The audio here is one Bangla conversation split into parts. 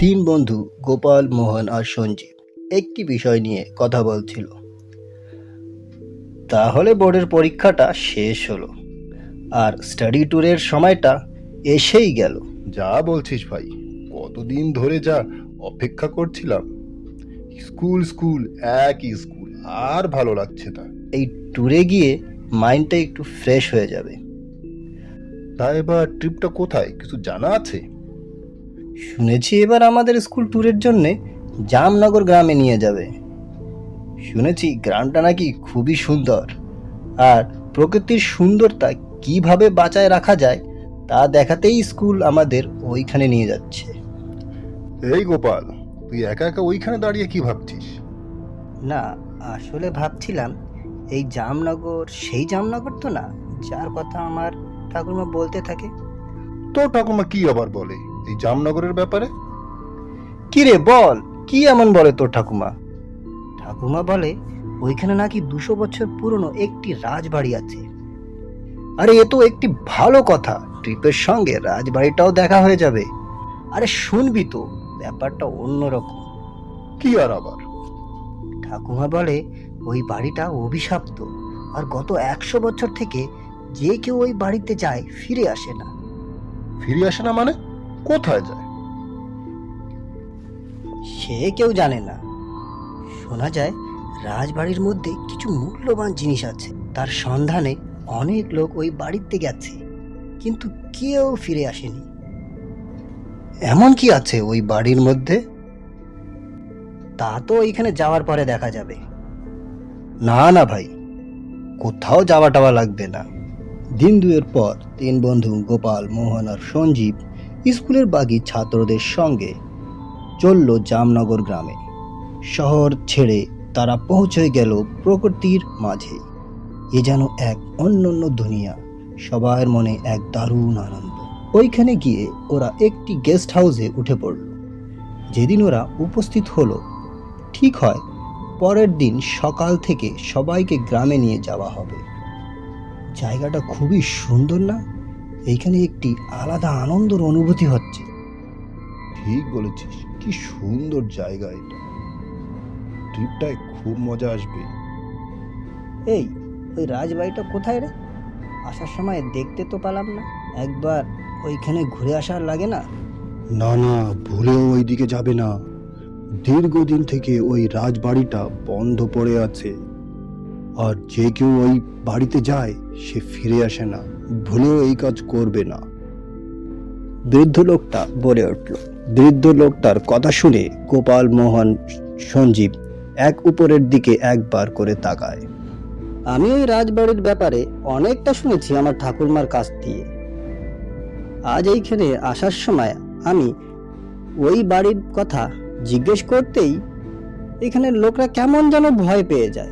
তিন বন্ধু গোপাল মোহন আর সঞ্জীব একটি বিষয় নিয়ে কথা বলছিল। তাহলে বোর্ডের পরীক্ষাটা শেষ হলো। আর স্টাডি ট্যুরের সময়টা এসেই গেল। যা বলছিস ভাই কতদিন ধরে যা অপেক্ষা করছিলাম। স্কুল স্কুল একই স্কুল আর ভালো লাগছে না। এই ট্যুরে গিয়ে মাইন্ডটা একটু ফ্রেশ হয়ে যাবে। তা এবার ট্রিপটা কোথায় কিছু জানা আছে? শুনেছি এবার আমাদের স্কুল ট্যুরের জন্যে জামনগর গ্রামে নিয়ে যাবে। শুনেছি গ্রামটা নাকি খুবই সুন্দর। আর প্রকৃতির সুন্দরতা কীভাবে বাঁচায় রাখা যায় তা দেখাতেই স্কুল আমাদের ওইখানে নিয়ে যাচ্ছে। এই গোপাল তুই একা একা ওইখানে দাঁড়িয়ে কি ভাবছিস? না আসলে ভাবছিলাম এই জামনগর সেই জামনগর তো না যার কথা আমার ঠাকুরমা বলতে থাকে। তো ঠাকুমা কি আবার বলে? এই জামনগরের ব্যাপারে? কিরে বল কি এমন বলে তোর ঠাকুমা? ঠাকুমা বলে ওইখানে নাকি দুশো বছর পুরনো একটি রাজবাড়ি আছে। আরে এ তো একটি ভালো কথা। ট্রিপের সঙ্গে রাজবাড়িটাও দেখা হয়ে যাবে। আরে শুনবি তো ব্যাপারটা অন্যরকম। কি আর আবার? ঠাকুমা বলে ওই বাড়িটা অভিশাপ্ত আর গত একশো বছর থেকে যে কেউ ওই বাড়িতে যায় ফিরে আসে না। ফিরে আসে না মানে? কোথায় যায়? সে কেউ জানে না। শোনা যায়, রাজবাড়ির মধ্যে কিছু মূল্যবান জিনিস আছে। তার সন্ধানে অনেক লোক ওই বাড়িতে গেছে, কিন্তু কেউ ফিরে আসেনি। এমন কি আছে ওই বাড়ির মধ্যে? তা তো ওইখানে যাওয়ার পরে দেখা যাবে। না না ভাই, কোথাও যাওয়া টাওয়া লাগবে না। দিন দুয়ের পর তিন বন্ধু, গোপাল, মোহন আর সঞ্জীব স্কুলের বাগি ছাত্রদের সঙ্গে চলল জামনগর গ্রামে। শহর ছেড়ে তারা পৌঁছে গেল প্রকৃতির মাঝে। এ যেন এক অন্যান্য দুনিয়া, সবার মনে এক দারুণ আনন্দ। ওইখানে গিয়ে ওরা একটি গেস্ট হাউসে উঠে পড়ল। যেদিন ওরা উপস্থিত হলো, ঠিক হয় পরের দিন সকাল থেকে সবাইকে গ্রামে নিয়ে যাওয়া হবে। জায়গাটা খুবই সুন্দর না? এইখানে একটি আলাদা আনন্দর অনুভূতি হচ্ছে। ঠিক বলেছিস কি সুন্দর জায়গা এটা। ট্রিপটায় খুব মজা আসবে। এই ওই রাজবাড়িটা কোথায় রে? আসার সময় দেখতে তো পেলাম না। একবার ওইখানে ঘুরে আসার লাগে না? না না ভুলেও ওইদিকে যাবে না। দীর্ঘদিন থেকে ওই রাজবাড়িটা বন্ধ পড়ে আছে। আর যে কেউ ওই বাড়িতে যায় সে ফিরে আসে না। ভুলেও এই কাজ করবে না। বৃদ্ধ লোকটা বলে উঠল। বৃদ্ধ লোকটার কথা শুনে গোপাল মোহন সঞ্জীব এক উপরের দিকে একবার করে তাকায়। আমি ওই রাজবাড়ির ব্যাপারে অনেকটা শুনেছি আমার ঠাকুরমার কাছ দিয়ে। আজ এইখানে আসার সময় আমি ওই বাড়ির কথা জিজ্ঞেস করতেই এখানের লোকরা কেমন যেন ভয় পেয়ে যায়।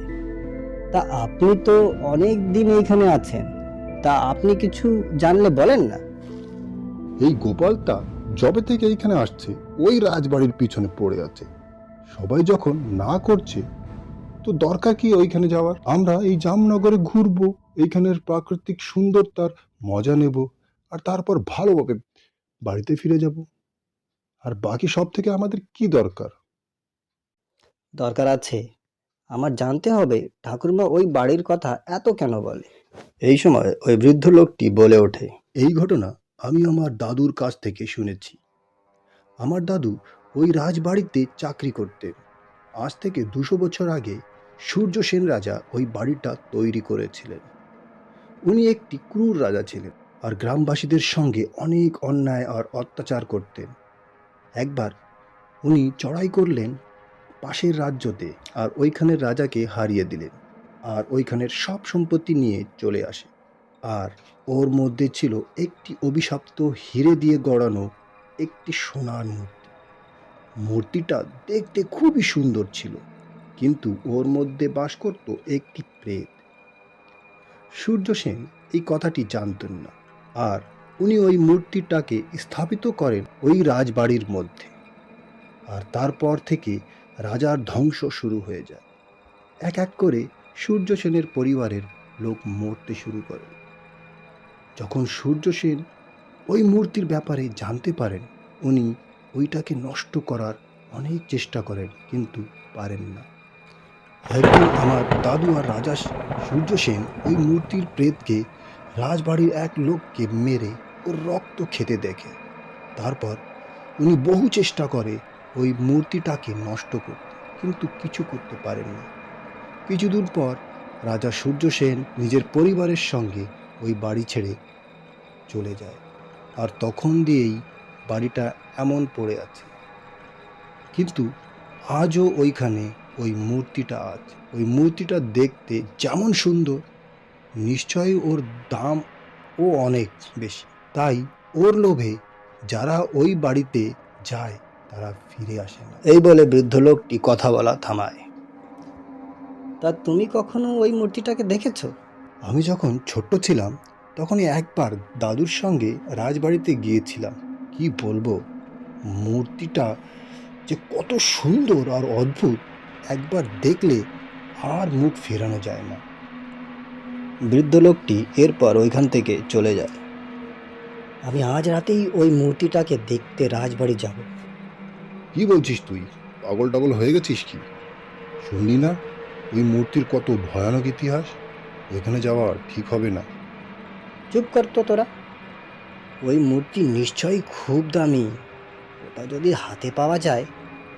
তা আপনি তো অনেক দিন এইখানে আছেন। তা আপনি কিছু জানলে বলেন না। এই গোপালটা যবে থেকে এইখানে আসছে ওই রাজবাড়ির পিছনে পড়ে আছে। সবাই যখন না করছে তো দরকার কি ওইখানে যাওয়ার? আমরা এই জামনগরে ঘুরবো এইখানের প্রাকৃতিক সুন্দরতার মজা নেব আর তারপর ভালোভাবে বাড়িতে ফিরে যাব। আর বাকি সব থেকে আমাদের কি দরকার? দরকার আছে। আমার জানতে হবে ঠাকুরমা ওই বাড়ির কথা এত কেন বলে? এই সময় ওই বৃদ্ধ লোকটি বলে ওঠে, এই ঘটনা আমি আমার দাদুর কাছ থেকে শুনেছি। আমার দাদু ওই রাজবাড়িতে চাকরি করতেন। আজ থেকে দুশো বছর আগে সূর্য সেন রাজা ওই বাড়িটা তৈরি করেছিলেন। উনি একটি ক্রূর রাজা ছিলেন আর গ্রামবাসীদের সঙ্গে অনেক অন্যায় আর অত্যাচার করতেন। একবার উনি চড়াই করলেন পাশের রাজ্যতে আর ওইখানের রাজাকে হারিয়ে দিলেন। আর ওইখানের সব সম্পত্তি নিয়ে চলে আসে। আর ওর মধ্যে ছিল একটি অভিশপ্ত হিরে দিয়ে গড়ানো একটি সোনার মূর্তি। মূর্তিটা দেখতে খুবই সুন্দর ছিল, কিন্তু ওর মধ্যে বাস করত একটি প্রেত। সূর্য সেন এই কথাটি জানতেন না, আর উনি ওই মূর্তিটাকে স্থাপিত করেন ওই রাজবাড়ির মধ্যে। আর তারপর থেকে রাজার ধ্বংস শুরু হয়ে যায়। এক এক করে সূর্য সেনের পরিবারের লোক মরতে শুরু করে। যখন সূর্য সেন ওই মূর্তির ব্যাপারে জানতে পারেন, উনি ওইটাকে নষ্ট করার অনেক চেষ্টা করেন, কিন্তু পারেন না। একদিন আমার দাদু আর রাজা সূর্য সেন ওই মূর্তির প্রেতকে রাজবাড়ির এক লোককে মেরে ওর রক্ত খেতে দেখে। তারপর উনি বহু চেষ্টা করে ওই মূর্তিটাকে নষ্ট করতে, কিন্তু কিছু করতে পারেন না। কিছুদিন পর রাজা সূর্য সেন নিজের পরিবারের সঙ্গে ওই বাড়ি ছেড়ে চলে যায়। আর তখন দিয়েই বাড়িটা এমন পড়ে আছে। কিন্তু আজও ওইখানে ওই মূর্তিটা আছে ওই মূর্তিটা দেখতে যেমন সুন্দর, নিশ্চয়ই ওর দাম ও অনেক বেশি। তাই ওর লোভে যারা ওই বাড়িতে যায়, তারা ফিরে আসে না। এই বলে বৃদ্ধ লোকটি কথা বলা থামায়। তা তুমি কখনো ওই মূর্তিটাকে দেখেছ? আমি যখন ছোট্ট ছিলাম তখনই একবার দাদুর সঙ্গে রাজবাড়িতে গিয়েছিলাম। কি বলব? মূর্তিটা যে কত সুন্দর আর অদ্ভুত একবার দেখলে আর মুখ ফেরানো যায় না। বৃদ্ধ লোকটি এরপর ওইখান থেকে চলে যায়। আমি আজ রাতেই ওই মূর্তিটাকে দেখতে রাজবাড়ি যাব। কি বলছিস তুই? পাগল টাগল হয়ে গেছিস কি? শুনলি না? ওই মূর্তির কত ভয়ানক ইতিহাস? ওইখানে যাওয়া ঠিক হবে না। চুপ কর তো তোরা। ওই মূর্তি নিশ্চয়ই খুব দামি। ওটা যদি হাতে পাওয়া যায়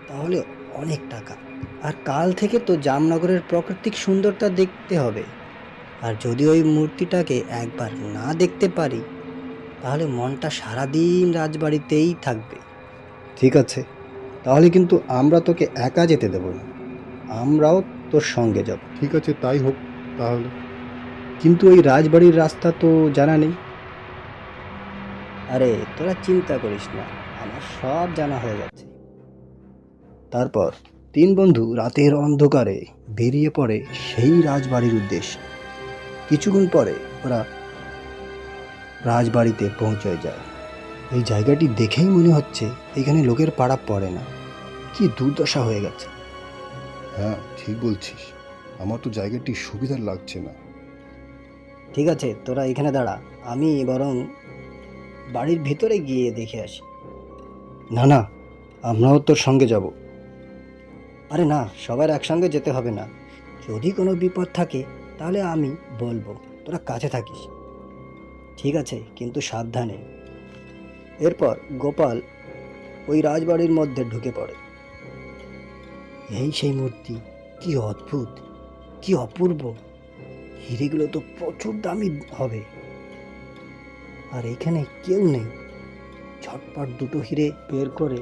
তাহলে অনেক টাকা। আর কাল থেকে তো জামনগরের প্রাকৃতিক সুন্দরতা দেখতে হবে। আর যদি ওই মূর্তিটাকে একবার না দেখতে পারি তাহলে মনটা সারাদিন রাজবাড়িতেই থাকবে। ঠিক আছে। তাহলে কিন্তু আমরা তোকে একা যেতে দেব না। আমরাও তোর সঙ্গে যাব। ঠিক আছে তাই হোক তাহলে। কিন্তু ওই রাজবাড়ির রাস্তা তো জানা নেই। আরে তোরা চিন্তা করিস না আমার সব জানা হয়ে গেছে তারপর তিন বন্ধু রাতের অন্ধকারে বেরিয়ে পড়ে সেই রাজবাড়ির উদ্দেশ্যে। কিছুক্ষণ পরে ওরা রাজবাড়িতে পৌঁছে যায়। এই জায়গাটি দেখেই মনে হচ্ছে এখানে লোকের পাড়া পড়ে না। কি দুর্দশা হয়ে গেছে। হ্যাঁ ঠিক বলছিস। আমার তো জায়গাটি সুবিধার লাগছে না। ঠিক আছে, তোরা এখানে দাঁড়া। আমি বরং বাড়ির ভিতরে গিয়ে দেখে আসি। না না, আমরাও তোর সঙ্গে যাব। আরে না সবার একসঙ্গে যেতে হবে না। যদি কোনো বিপদ থাকে, তাহলে আমি বলব, তোরা কাছে থাকিস। ঠিক আছে, কিন্তু সাবধানে। এরপর গোপাল ওই রাজবাড়ির মধ্যে ঢুকে পড়ে। এই সেই মূর্তি, কি অদ্ভুত, কি অপূর্ব। হিরেগুলো তো প্রচুর দামি হবে। আর এখানে কেউ নেই। ঝটপট দুটো হিরে বের করে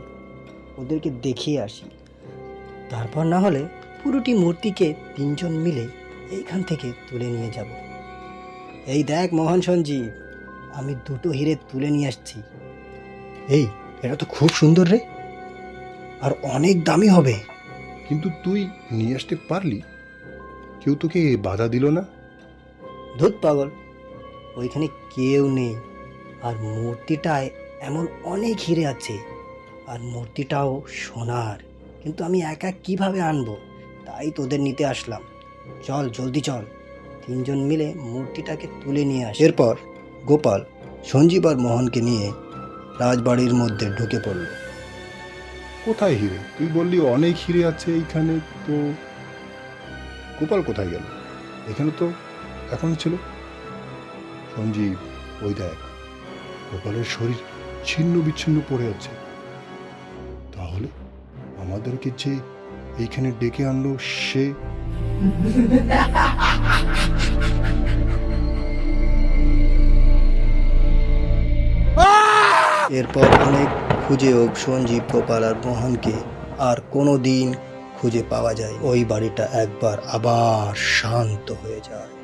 ওদেরকে দেখিয়ে আসি। তারপর না হলে পুরোটি মূর্তিকে তিনজন মিলে এইখান থেকে তুলে নিয়ে যাব। এই দেখ মোহন সঞ্জীব, আমি দুটো হিরে তুলে নিয়ে আসছি। এই, এটা তো খুব সুন্দর রে। আর অনেক দামি হবে। কিন্তু তুই নিয়ে আসতে পারলি। কেউ তোকে বাধা দিল না? ধূত পাগল। ওইখানে কেউ নেই। আর মূর্তিটায় এমন অনেক হিরে আছে। আর মূর্তিটাও সোনার। কিন্তু আমি একা কীভাবে আনব? তাই তোদের নিতে আসলাম। চল জলদি চল। তিনজন মিলে মূর্তিটাকে তুলে নিয়ে আস। এরপর গোপাল সঞ্জীব আর মোহনকে নিয়ে রাজবাড়ির মধ্যে ঢুকে পড়ল। কোথায় হিরে? তুই বললি অনেক হিরে আছে এইখানে, তো গোপাল কোথায় গেল? এখানে তো এখন ছিল। সঞ্জীব, ওই দেখ, গোপালের শরীর ছিন্ন বিচ্ছিন্ন পড়ে আছে। তাহলে আমাদেরকে যে এইখানে ডেকে আনলো সে? এরপর অনেক খুঁজেও সঞ্জীব গোপাল আর মোহনকে আর কোনো দিন খুঁজে পাওয়া যায়। ওই বাড়িটা একবার আবার শান্ত হয়ে যায়।